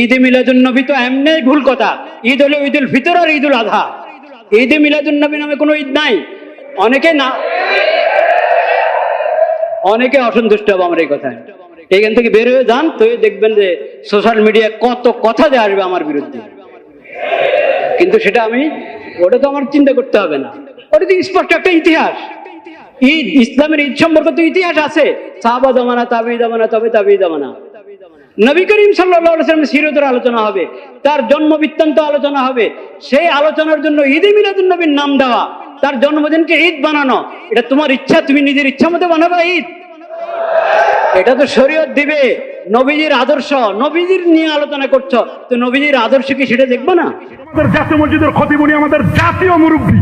ঈদে মিলাদুল নবী তো এমনি ভুল কথা। ঈদ হলো ঈদুল ফিতর আর ঈদুল আধা। ঈদে মিলাদুল নবী নামে কোনো ঈদ নাই। অনেকে না অনেকে অসন্তুষ্ট হবে আমার এই কথায়। এখান থেকে বের হয়ে যান, তো দেখবেন যে সোশ্যাল মিডিয়ায় কত কথা যে আসবে আমার বিরুদ্ধে। কিন্তু সেটা আমি ওটা তো আমার চিন্তা করতে হবে না। ওটা তো স্পষ্ট একটা ইতিহাস। ঈদ ইসলামের ঈদ সম্পর্কে তো ইতিহাস আছে। সাহাবা জামানা তাবি জামানা, তবে তাবি জামানা। নবী করিম সাল্লাম সিরতের আলোচনা হবে, তার জন্ম বৃত্তান্ত আলোচনা হবে, সেই আলোচনার জন্য ঈদে মিলাদুল নবীর নাম দেওয়া, তার জন্মদিনকে ঈদ বানানো, এটা তোমার ইচ্ছা, তুমি নিজের ইচ্ছা মতো বানাবা ঈদ। এটা তো শরীয়ত দিবে, নবীজির আদর্শ, নবীজির নিয়ে আলোচনা করছ, তো নবীজির আদর্শ কি সেটা দেখব না? আমাদের জাতীয় মসজিদের খতিব উনি আমাদের জাতীয় মুরব্বী,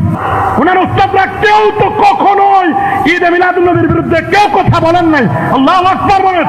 ওনার উস্তাদরা কেউ তো কখনোই ঈদে মিলাদুল্নবীর বিরুদ্ধে কেউ কথা বলেন নাই। আল্লাহ বলেন।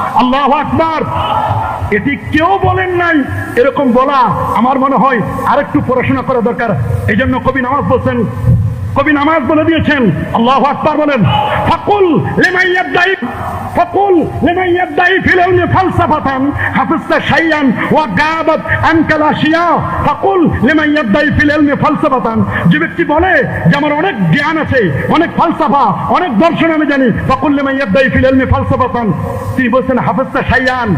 আল্লাহ আকবার। এটি কেউ বলেন নাই, এরকম বলা আমার মনে হয় আরেকটু পড়াশোনা করা দরকার। এই জন্য কবি নামাজ বলছেন কবি নামাজ বলে দিয়েছেন। আল্লাহ আকবার বলেন, ফাকুল লেমাইয়াদ্দাই ফাকুল লেমাইয়াদ্দাই ফিল ইলমি ফালসাফাতান, হাফিজতা শাইয়ান ওয়া গাবাত আনকাল আশিয়া ফাকুল লেমাইয়াদ্দাই ফিল ইলমি ফালসাফাতান যে ব্যক্তি বলে যে আমার অনেক জ্ঞান আছে, অনেক ফালসাফা, অনেক দর্শন আমি জানি, ফাকুল লেমাইয়াদ্দাই ফিল ইলমি ফালসাফাতান তিনি বলছেন, হাফিজতা শাইয়ান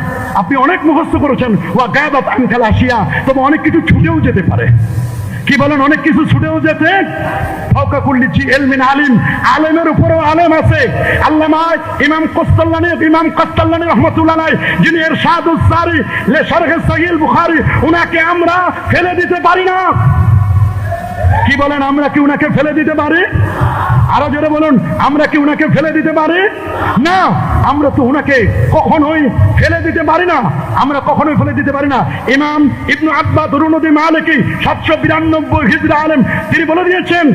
আপনি অনেক মুখস্থ করেছেন, ওয়া গাবাত আনকাল আশিয়া তবে অনেক কিছু ছুটেও যেতে পারে। কি বলেন, অনেক কিছু ছুটেও যেতে? এলমিন আলিম, আলেমের আলেম ইমাম ইমাম যিনি এর সহিল বুখারি, উনাকে আমরা ফেলে দিতে পারি না। কি বলেন, আমরা কি উনাকে ফেলে দিতে পারি? আরও জোরে বলুন, আমরা কি উনাকে ফেলে দিতে পারি? না, আমরা তো উনাকে কখনোই ফেলে দিতে পারি না। আমরা কখনোই ফেলে দিতে পারি না। ইমাম ইবনু আব্বা দুরুনদী মালিকি সাতশো বিরানব্বই হিজরা আলেম, তিনি বলে দিয়েছেন,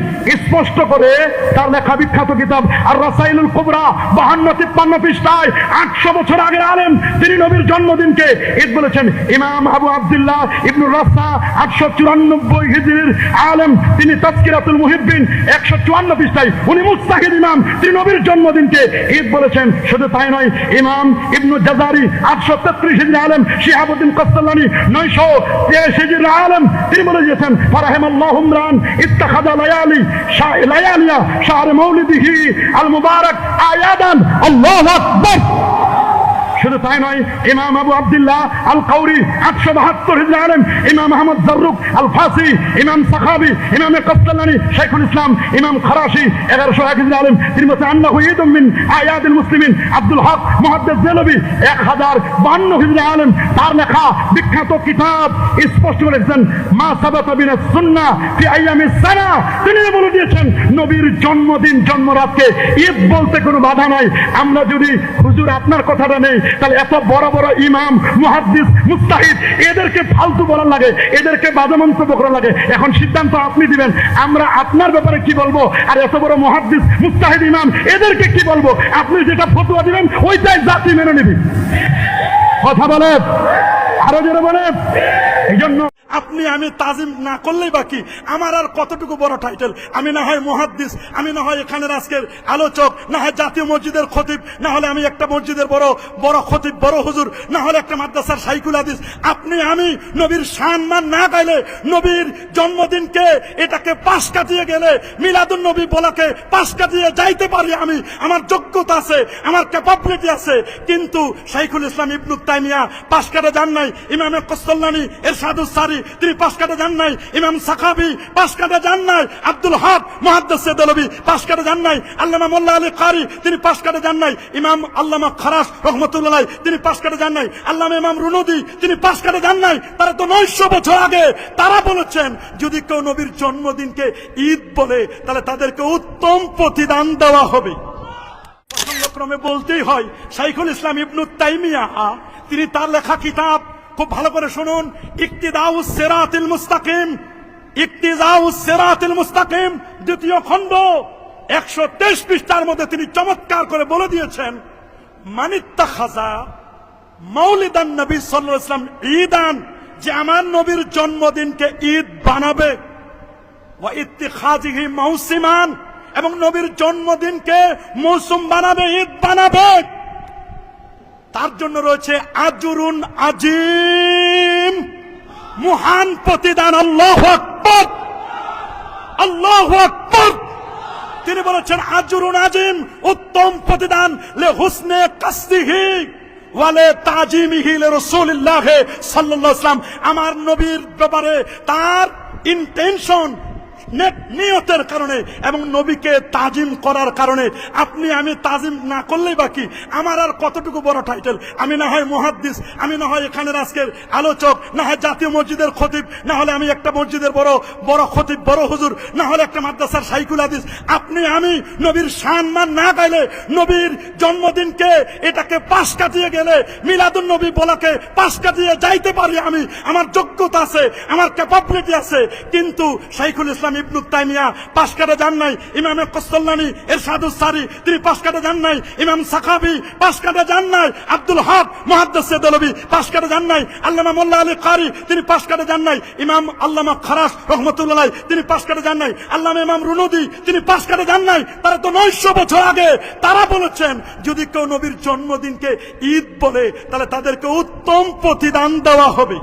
স্পষ্ট করে তার লেখা বিখ্যাত কিতাব আর রাসাইলুল কুবরা, বাহান্ন তিপ্পান্ন পৃষ্ঠায় আটশো বছর আগের আলেম, তিনি নবীর জন্মদিনকে ঈদ বলেছেন। ইমাম আবু আবদুল্লাহ ইবনু রাসা আটশো চুরানব্বই হিজরির আলেম, তিনি তাস্কিরাতুল মুহিব্বিন, একশো চুয়ান্ন পৃষ্ঠায় উনি মুস্তাহিদ ইমাম, তিনি নবীর জন্মদিনকে ঈদ বলেছেন। শুধু তাই নয়, ইমাম ইবনু জাজারি আটশো তেত্রিশ হিজরি আলম শিহাবুদ্দিন কস্তলানি নয়শো তেইশ হিজরি আলম, তিনি বলে দিয়েছেন, ফারাহেম আল্লাহ উমরান ইত্তাখাদা লায়ালি লায়ালিয়া শাহরে মৌলিদিহি আল মুবারক আয়াদান, আল্লাহ আকবার। শুধু তাই নয়, ইমাম আবু আব্দুল্লাহ আল কাউরি আটশো বাহাত্তর আলেম, ইমাম আহমদ জাররুক আল ফাসি ইমাম সাখাবি, ইমাম কস্তালানি শেখুল ইসলাম, ইমাম খরাসি এগারোশো এক হিজরা আলেম তিনি বলছেন আন্না হুইদ আয়াদুল মুসলিমিন, আব্দুল হক, মুহাদ্দিস জেলবি, এক হাজার বান্ন হিজরা আলেম, তার লেখা বিখ্যাত কিতাব স্পষ্ট করে করেছেন মা সাবাতা বিনা সুন্না ফি আইয়ামি সানা, তিনি বলে দিয়েছেন, নবীর জন্মদিন, জন্মরাতকে ঈদ বলতে কোনো বাধা নাই, আমরা যদি হুজুর আপনার কথাটা নেই তাহলে এত বড় বড় ইমাম, মুহাদ্দিস, মুস্তাহিদ, এদেরকে ফালতু বলার লাগে, এদেরকে বাজে মন্তব্য করা লাগে। এখন সিদ্ধান্ত আপনি দিবেন, আমরা আপনার ব্যাপারে কি বলব? আর এত বড় মুহাদ্দিস, মুস্তাহিদ ইমাম, এদেরকে কি বলব? আপনি যেটা ফতুয়া দিবেন, ওইটাই জাতি মেনে নিবি। কথা বলে আরও জোরে বলে এই জন্য আপনি, আমি তাজিম না করলেই বাকি আমার আর কতটুকু বড় টাইটেল আমি না হয় মহাদ্দিস, আমি না হয় এখানের আজকের আলোচক, না হয় জাতীয় মসজিদের খতিব, না হলে আমি একটা মসজিদের বড় বড় খতিব, বড় হুজুর, না হলে একটা মাদ্রাসার সাইকুল আদিস আপনি, আমি নবীর সম্মান না গাইলে নবীর জন্মদিনকে এটাকে পাশ কাটিয়ে গেলে মিলাদুল নবী বলাকে পাশ কাটিয়ে যাইতে পারি আমি। আমার যোগ্যতা আছে, আমার ক্যাপাবিলিটি আছে। কিন্তু শাইখুল ইসলাম ইবনু তাইমিয়া পাশ কাটা যান নাই। ইমামে কস্তল্লানি এর সাধু সারি তিনি পাশ কাটে যান নাই ইমাম সাখাবি পাশ কাটে যান নাই আব্দুল হক মহাদ্দেশ দলবি পাশ কাটে যান নাই আল্লামা মোল্লা আলী কারি, তিনি পাশ কাটে যান নাই ইমাম আল্লামা খারাস রহমতুল্লাহ, তিনি পাশ কাটে যান নাই আল্লামা ইমাম রুনদি, তিনি পাশ কাটে যান নাই তারা তো নয়শো বছর আগে তারা বলেছেন, যদি কেউ নবীর জন্মদিনকে ঈদ বলে, তাহলে তাদেরকে উত্তম প্রতিদান দেওয়া হবে। প্রসঙ্গক্রমে বলতেই হয়, শাইখুল ইসলাম ইবনু তাইমিয়া, তিনি তার লেখা কিতাব খুব ভালো করে শুনুন। ইকতিদাউ সেরাতিল মুস্তাকিম। ইকতিদাউ সেরাতিল মুস্তাকিম, দ্বিতীয় খণ্ড। একশো তেইশ পৃষ্ঠার মধ্যে তিনি চমৎকার করে বলে দিয়েছেন মানিত্তা খাজা মৌলিদান নবী আলাইহি ইসলাম ঈদান, যে আমার নবীর জন্মদিনকে ঈদ বানাবে। মৌসিমান এবং নবীর জন্মদিনকে মৌসুম বানাবে, ঈদ বানাবে। তার জন্য রয়েছে আজরুন আজিম, মহান প্রতিদান, আল্লাহ আকবর। আল্লাহ আকবর। তিনি বলেছেন, আজরুন আজিম উত্তম প্রতিদান, লে হুসনে কাসদিহি ওয়ালে তাজিমিহি লে রাসূলুল্লাহ সাল্লাল্লাহু আলাইহি আমার নবীর ব্যাপারে তার ইন্টেনশন নিয়তের কারণে এবং নবীকে তাজিম করার কারণে। আপনি, আমি তাজিম না করলেই বাকি আমার আর কতটুকু বড় টাইটেল আমি না হয় মহাদ্দিস, আমি না হয় এখানের আজকের আলোচক, না হয় জাতীয় মসজিদের খতিব, না হলে আমি একটা মসজিদের বড় বড় খতিব, বড় হুজুর, না হলে একটা মাদ্রাসার সাইকুল হাদিস। আপনি, আমি নবীর সম্মান না গাইলে, নবীর জন্মদিনকে এটাকে পাশ কাটিয়ে গেলে, মিলাদুন নবী বলাকে পাশ কাটিয়ে যাইতে পারি আমি। আমার যোগ্যতা আছে, আমার ক্যাপাবিলিটি আছে। কিন্তু শাইখুল ইসলাম ইবনু তাইমিয়া পাশ কাটে যান নাই। ইমামে এর সারি, তিনি পাশ কাটে যান নাই। ইমাম সাখাবি পাশ কাটে যান নাই। আব্দুল হক পাশ কাটে যান নাই। আল্লামা মোল্লা আলী কারি, তিনি পাশ কাটে যান নাই। ইমাম আল্লামা খারাস রহমতুল্লাহ, তিনি পাশ কাটে যান নাই। আল্লামা ইমাম রুনদি, তিনি পাশ কাটে যান নাই। তারা তো নয়শো বছর আগে তারা বলেছেন, যদি কেউ নবীর জন্মদিনকে ঈদ বলে, তাহলে তাদেরকে উত্তম প্রতিদান দেওয়া হবে।